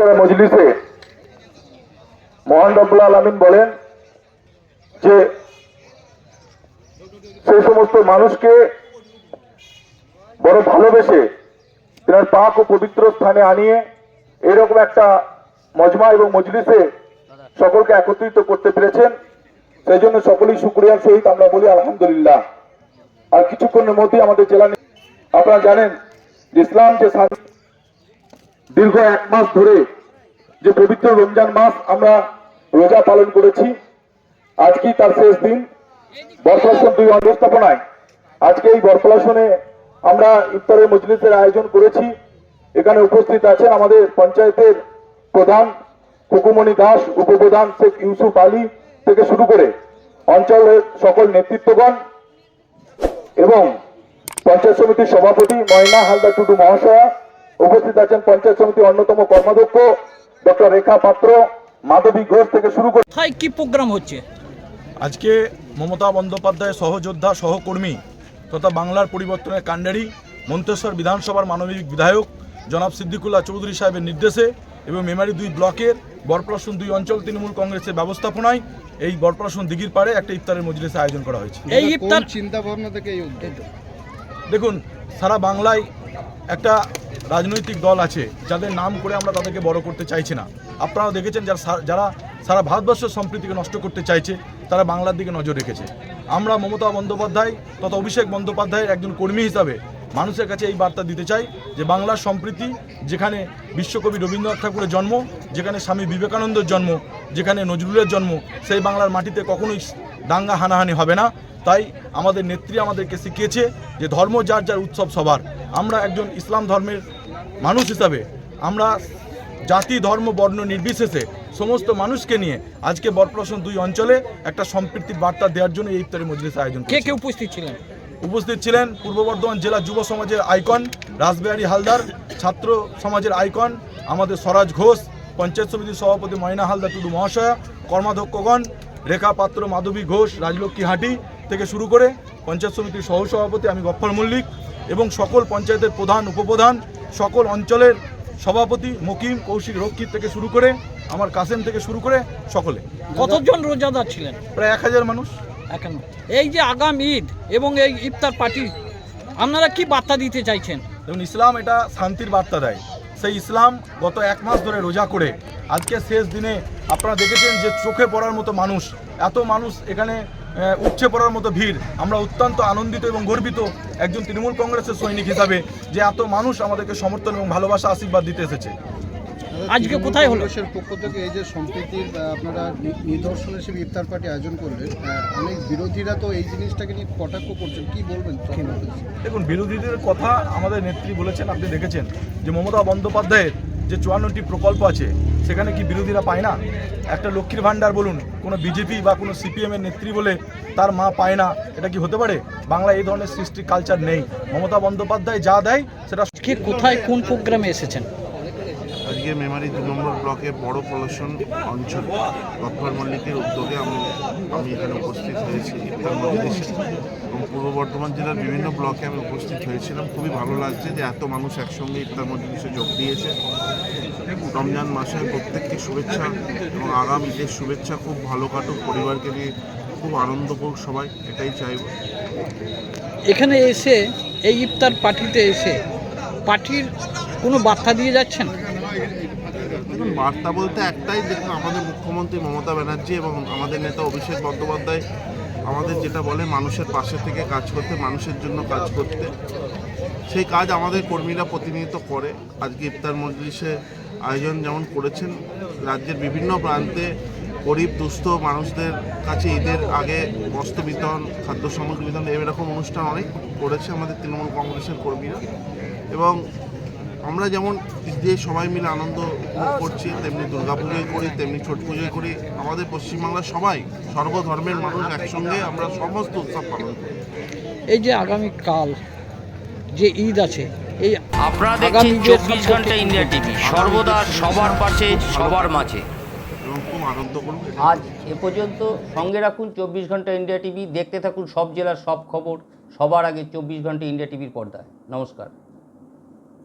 ইফতারের মজলিসে মহান রব্বুল আলমিন বলেন যে সেই সমস্ত মানুষকে বড় ভালোবেসে তিনার পাক ও পবিত্র স্থানে আনিয়ে এরকম একটা মজমা এবং মজলিসে সকলকে একত্রিত করতে পেরেছেন। সেই জন্য সকলেই শুক্রিয়ার সহিত আমরা বলি, আলহামদুলিল্লাহ। আর কিছুক্ষণের মধ্যেই আমাদের জেলা আপনারা জানেন ইসলাম যে শান্তি দীর্ঘ এক মাস ধরে যে পবিত্র রমজান মাস আমরা রোজা পালন করেছি আজকেই তার শেষ দিন। বরফলাসন দুই ব্যবস্থাপনায় আজকে এই বরফলাসনে আমরা ইফতারের মজলিসের আয়োজন করেছি। এখানে উপস্থিত আছেন আমাদের পঞ্চায়েতের প্রধান কুকুমণি দাস, উপপ্রধান শেখ ইউসুফ আলী থেকে শুরু করে অঞ্চলের সকল নেতৃত্বগণ এবং পঞ্চায়েত সমিতির সভাপতি ময়না হালদার টুডু মহাশয়া উপস্থিত আছেন পঞ্চায়েত সমিতির অন্যতম কর্মাধ্যক্ষ ডক্টর রেখা পাত্র মাধবী ঘোষ থেকে শুরু করে কোথায় কি প্রোগ্রাম হচ্ছে? আজকে মমতা বন্দ্যোপাধ্যায় সহযোদ্ধা সহকর্মী তথা বাংলার পরিবর্তনের কাণ্ডারি মন্তেশ্বর বিধানসভার মানবিক বিধায়ক জনাব সিদ্দিকুল্লাহ চৌধুরী সাহেবের নির্দেশে এবং মেমারি দুই ব্লকের বরপ্রাসন দুই অঞ্চল তৃণমূল কংগ্রেসের ব্যবস্থাপনায় এই বরপ্রাসন দিঘির পাড়ে একটা ইফতারের মজলিসে আয়োজন করা হয়েছে। এই ইফতার চিন্তা ভাবনা থেকে এই উদ্যোগ দেখুন সারা বাংলায় একটা রাজনৈতিক দল আছে, যাদের নাম করে আমরা তাদেরকে বড় করতে চাইছি না। আপনারা দেখেছেন যারা যারা সারা ভারতবর্ষের সম্প্রীতিকে নষ্ট করতে চাইছে, তারা বাংলার দিকে নজর রেখেছে। আমরা মমতা বন্দ্যোপাধ্যায় তথা অভিষেক বন্দ্যোপাধ্যায়ের একজন কর্মী হিসাবে মানুষের কাছে এই বার্তা দিতে চাই যে, বাংলার সম্প্রীতি, যেখানে বিশ্বকবি রবীন্দ্রনাথ ঠাকুরের জন্ম, যেখানে স্বামী বিবেকানন্দের জন্ম, যেখানে নজরুলের জন্ম, সেই বাংলার মাটিতে কখনোই দাঙ্গা হানাহানি হবে না। তাই আমাদের নেত্রী আমাদেরকে শিখিয়েছে যে ধর্ম যার যার উৎসব সবার। আমরা একজন ইসলাম ধর্মের মানুষ হিসাবে আমরা জাতি ধর্ম বর্ণ নির্বিশেষে সমস্ত মানুষকে নিয়ে আজকে বরপ্রসন দুই অঞ্চলে একটা সম্প্রীতির বার্তা দেওয়ার জন্য এই ইফতারি মজলিস আয়োজন কে কে উপস্থিত ছিলেন? উপস্থিত ছিলেন পূর্ব বর্ধমান জেলা যুব সমাজের আইকন রাসবিহারী হালদার ছাত্র সমাজের আইকন আমাদের স্বরাজ ঘোষ পঞ্চায়েত সমিতির সভাপতি ময়না হালদার টুডু মহাশয়া কর্মাধ্যক্ষগণ রেখা পাত্র মাধবী ঘোষ রাজলক্ষ্মী হাঁটি থেকে শুরু করে পঞ্চায়েত সমিতির সহসভাপতি আমি গফ্ফর মল্লিক এবং সকল পঞ্চায়েতের প্রধান উপপ্রধান সকল অঞ্চলের সভাপতি মকিম কৌশিক রক্ষিত থেকে শুরু করে আমার কাসেম থেকে শুরু করে সকলে। কতজন রোজাদার ছিলেন? প্রায় এক হাজার মানুষ। এখন এই যে আগাম ঈদ এবং এই ইফতার পার্টি আপনারা কি বার্তা দিতে চাইছেন? দেখুন ইসলাম এটা শান্তির বার্তা দেয়। সেই ইসলাম গত এক মাস ধরে রোজা করে। আজকে শেষ দিনে আপনারা দেখেছেন যে চোখে পড়ার মতো মানুষ। এত মানুষ এখানে আহ, উপচে পড়ার মতো ভিড়। আমরা অত্যন্ত আনন্দিত এবং গর্বিত একজন তৃণমূল কংগ্রেসের সৈনিক হিসাবে যে এত মানুষ আমাদেরকে সমর্থন এবং ভালোবাসা আশীর্বাদ দিতে এসেছে। আজকে কোথায় হলো? কংগ্রেসের পক্ষ থেকে এই যে সম্প্রীতির আপনারা নিদর্শন হিসেবে ইফতার পার্টি আয়োজন করলেন অনেক বিরোধীরা তো এই জিনিসটাকে নিয়ে কটাক্ষ করছেন। কি বলবেন দেখুন বিরোধীদের কথা আমাদের নেত্রী বলেছেন আপনি দেখেছেন যে মমতা বন্দ্যোপাধ্যায়ের যে চুয়ান্নটি প্রকল্প আছে, সেখানে কি বিরোধীরা পায় না? একটা লক্ষ্মীর ভাণ্ডার বলুন, কোনো বিজেপি বা কোনো সিপিএমের নেত্রী বলে তার মা পায় না, এটা কি হতে পারে? বাংলা এই ধরনের সৃষ্টি কালচার নেই। মমতা বন্দ্যোপাধ্যায় যা দেয়, সেটা কোথায় কোন প্রোগ্রামে এসেছেন? আজকে মেমারি দু নম্বর ব্লকে বড় পলাশন অঞ্চল, গফর মল্লিকের উদ্যোগে আমি আমি এখানে উপস্থিত হয়েছি। এবং পূর্ব বর্ধমান জেলার বিভিন্ন ব্লকে আমি উপস্থিত হয়েছিলাম। খুবই ভালো লাগছে যে এত মানুষ একসঙ্গে ইফতার মজলিসে যোগ দিয়েছে। রমজান মাসে প্রত্যেককে শুভেচ্ছা এবং আগাম ঈদের শুভেচ্ছা। খুব ভালো কাটুক, পরিবারকে নিয়ে খুব আনন্দ করুক সবাই, এটাই চাইব। এখানে এসে, এই ইফতার পার্টিতে এসে, পার্টির কোনো বার্তা দিয়ে যাচ্ছেন? দেখুন, বার্তা বলতে একটাই, দেখুন, আমাদের মুখ্যমন্ত্রী মমতা ব্যানার্জি এবং আমাদের নেতা অভিষেক বন্দ্যোপাধ্যায় আমাদের যেটা বলে, মানুষের পাশে থেকে কাজ করতে, মানুষের জন্য কাজ করতে। সেই কাজ আমাদের কর্মীরা প্রতিনিধিত্ব করে। আজকে ইফতার মজলিসে আয়োজন যেমন করেছেন, রাজ্যের বিভিন্ন প্রান্তে গরিব, দুস্থ মানুষদের কাছে ঈদের আগে বস্ত্র বিতরণ, খাদ্য সামগ্রী বিতরণ, এরকম অনুষ্ঠান অনেক করেছে আমাদের তৃণমূল কংগ্রেসের কর্মীরা। এবং আমরা যেমন ঈদ সবাই মিলে আনন্দ উপভোগ করছি তেমনি দুর্গা পুজোয় করি তেমনি ছট পুজোয় করি আমাদের পশ্চিমবাংলার সবাই সর্বধর্মের মানুষ একসঙ্গে আমরা সমস্ত উৎসব পালন করি। এই যে আগামী কাল যে ঈদ আছে এই আপনারা দেখছেন চব্বিশ ঘণ্টা ইন্ডিয়া টিভি। সর্বদা সবার পাশে সবার মাঝে। আজ এ পর্যন্ত সঙ্গে রাখুন চব্বিশ ঘণ্টা ইন্ডিয়া টিভি। দেখতে থাকুন সব জেলার সব খবর। সবার আগে চব্বিশ ঘণ্টা ইন্ডিয়া টিভির পর্দায়। নমস্কার।